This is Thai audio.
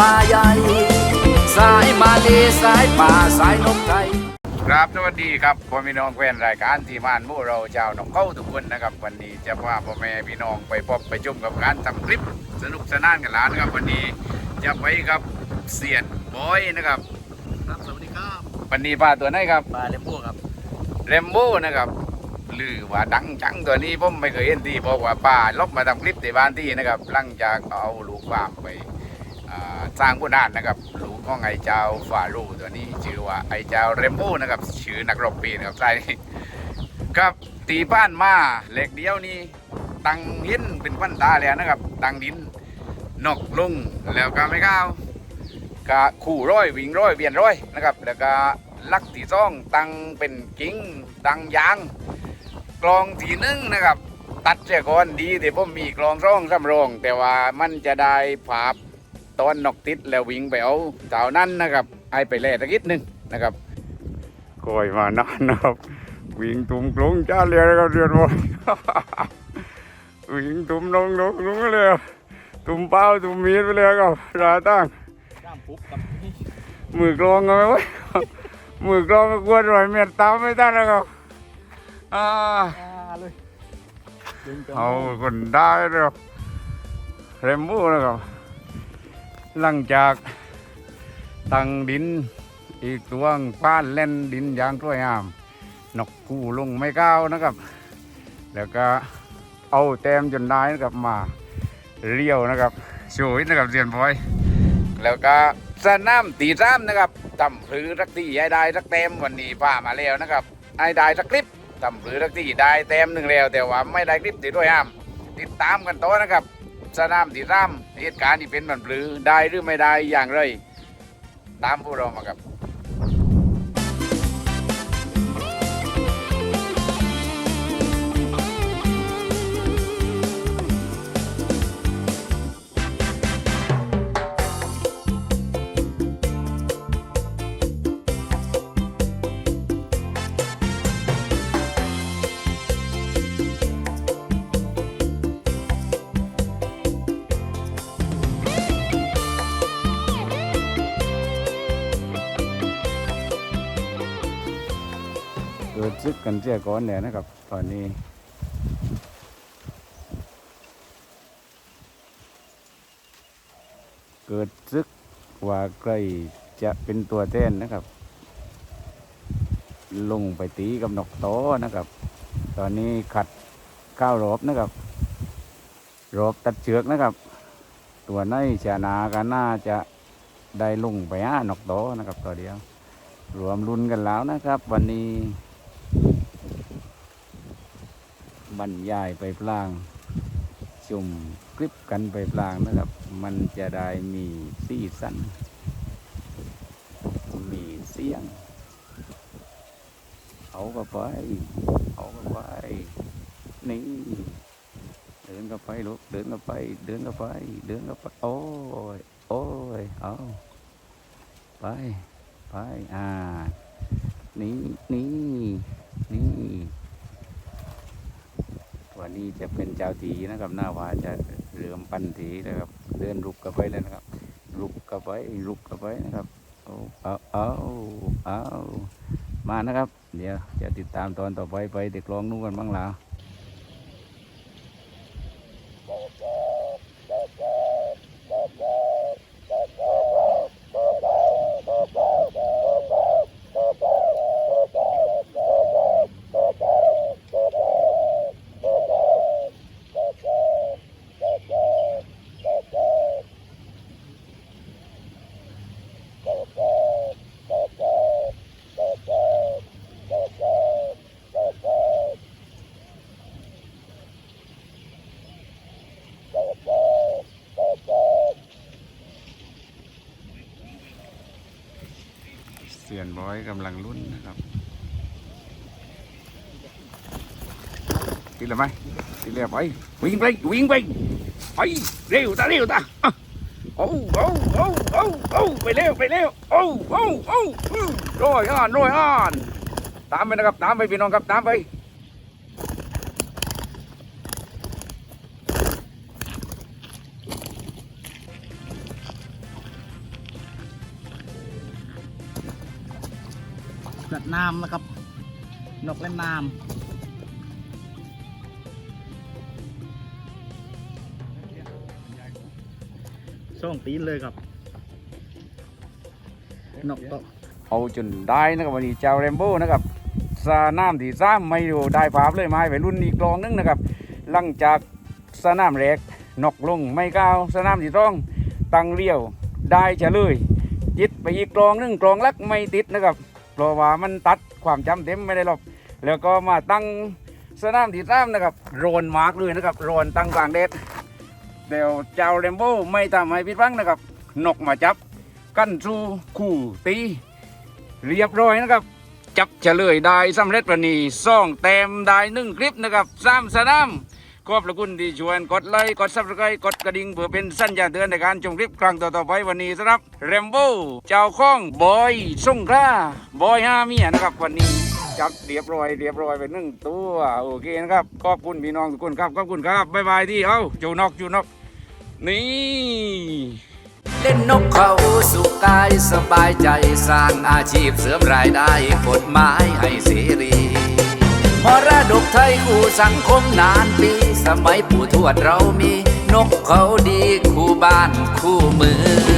ป่าใหญ่สายมาเลสายป่าสายนกไทยครับสวัสดีครับพ่อพี่น้องแฟนรายการที่ม่านหมู่เราชาวหนองเข้าทุกคนนะครับ วันนี้จะพาพ่อแม่พี่น้องไปพบไปชมกับการทำคลิปสนุกสนานกันหลานครับวันนี้จะไปกับเสียนบอยนะครับครับสวัสดีครับวันนี้ปลาตัวไหนครับปลาเลมโบ้ครับเรมโบ้นะครับลือว่าดังจังตัวนี้ผมไม่เคยเห็นที่บอกว่าป้าลบมาทำคลิปที่บ้านที่นะครับหลังจากเอาลูกฟาร์มไปอ่า สร้างผู้นานนะครับลูกของไอเจ้าฟารูตัวนี้ชื่อว่าไอเจ้าเรมโบ้นะครับชื่อนักรบปีนะครับใช่ครับตีบ้านมาเหล็กเดียวนี้ตังหินเป็นพันตาแล้วนะครับตังดินนกลงแล้วก็ไม่ก้าวกะคู่ร้อยวิ่งร้อยเวียนร้อยนะครับแล้วก็ลักที่ซ่องตังเป็นกิ้งตังยางกลองทีนึงนะครับ ตัดเสียก่อนดีแต่ผมมีกลองร่องสำรอง แต่ว่ามันจะได้ภาพ ตอนนกติดแล้ววิ่งไปเอาเจ้านั้นนะครับให้ไปแล่ตะกิดหนึ่งนะครับคอยมานานนะครับ วิ่งตุ่มกลงจ้าเรียนะครับเรียนบอยวิ่งตุ่มลงลงลงไปเลยครับตุ่มเป้าตุ่มมีดไปเลยครับราตั้งจ้ามปุ๊บกับมือกลองเอาไว้ไว้มือกลองก็กวนรอยเม็ดตามไม่ได้นะครับอ่าเลยดึงเอาคนได้นะครับเรมโบูนะครับ หลังจากตั้งดินอีกตัวป้านเล่นดินยางสวยงาม นกกูลงไม่ก้าวนะครับ แล้วก็เอาแต้มจนได้นะครับมาเลี้ยวนะครับสวยนะครับเสียนบอย แล้วก็สนามตีซ้ำนะครับทำพลือรักที่ให้ได้รักเต็มวันนี้ป้ามาแล้วนะครับให้ได้สักคลิปทำพลือรักที่ได้เต็มหนึ่งแล้ว แต่ว่าไม่ได้คลิปติดด้วยห้ามติดตามกันต่อนะครับ สนามตีซ้ำเหตุการณ์ที่เป็นมันปลือได้หรือไม่ได้อย่างไร ตามพวกเรามาครับ กิดซึกกันเสียก่อนเนี่ยนะครับ ตอนนี้เกิดซึกว่าใกล้จะเป็นตัวแทนนะครับ ลงไปตีกับนกโตนะครับ ตอนนี้ขัดข้าวรอบนะครับรอบตัดเชือกนะครับ ตัวในชนากันน่าจะได้ลงไปหานกโตนะครับตัวเดียว รวมรุนกันแล้วนะครับ วันนี้ บรรยายไปพลางชมคลิปกันไปพลางนะครับ มันจะได้มีสีสันมีเสียงเอาก็ไปเอาก็ไปนี่เดินก็ไปลูกเดินก็ไป เดินก็ไป เดินก็ไปโอ้ยโอ้ยเอาไปไปอ่านี่นี่นี่ วันนี้จะเป็นเจ้าทีนะครับ หน้าว่าจะเริ่มปั้นตีนะครับ เดินลุกกันไปเลยนะครับลุกกันไปลุกกันไปนะครับเอาเอาเอาเอามานะครับ เดี๋ยวจะติดตามตอนต่อไปไปเด็กลองนู่นกันบ้างแล้ว นบอยกำลังลุ้นนะครับติดเลยไหมติดเลยไปวิ่งไปวิ่งไปไปเร็วตาเร็วตาโอ้โอ้โอ้โอ้โอ้ไปเร็วไปเร็วโอ้โอ้โอ้โหรอยอ่านร้อยอ่านตามไปนะครับตามไปพี่น้องครับตามไป น้ำนะครับ นกเล่นน้ำส่องตีนเลยครับ นกตกเอาจนได้นะครับวันนี้เจ้าแรมโบ้นะครับสนามที่ซ้ำไม่อยู่ได้ภาพเลยไม้ไปรุ่นอีกกลองนึงนะครับ หลังจากสนามแรกนกลงไม่ก้าวสนามที่ต้องตังเลี้ยวได้เฉลยจิตไปอีกกลองนึงกลองลักไม่ติดนะครับ เพราะว่ามันตัดความจำเต็มไม่ได้หรอกแล้วก็มาตั้งสนามที่ซ้ำนะครับโรนมาร์กเลยนะครับโรนตั้งกลางเด็ดเดี๋ยวเจ้าแรมโบ้ไม่ทำให้ผิดหวังนะครับนกมาจับ กันสู่คู่ตี เรียบร้อยนะครับ จับเฉลยได้สำเร็จวันนี้ซ่องแต้มได้หนึ่งคลิปนะครับสามสนาม ขอบพระคุณที่ชวนกดไลค์กดซับสไครต์กดกระดิ่งเพื่อเป็นสัญญาณเตือนในการชมคลิปครั้งต่อๆไปวันนี้สำหรับแรมโบ้เจ้าข้องบอยส่งขลาบอยห้าเมียนะครับวันนี้จับเรียบร้อยเรียบร้อยไปหนึ่งตัวโอเคนะครับขอบคุณพี่น้องทุกคนครับขอบคุณครับบ๊ายบายที่เอ้าจูนกจูนกนี่เล่นนกเขาสุขกายสบายใจสร้างอาชีพเสริมรายได้กฎหมายให้เสรี ดกไทยคู่สังคมนานปี สมัยปู่ทวดเรามี นกเขาดีคู่บ้านคู่เมือง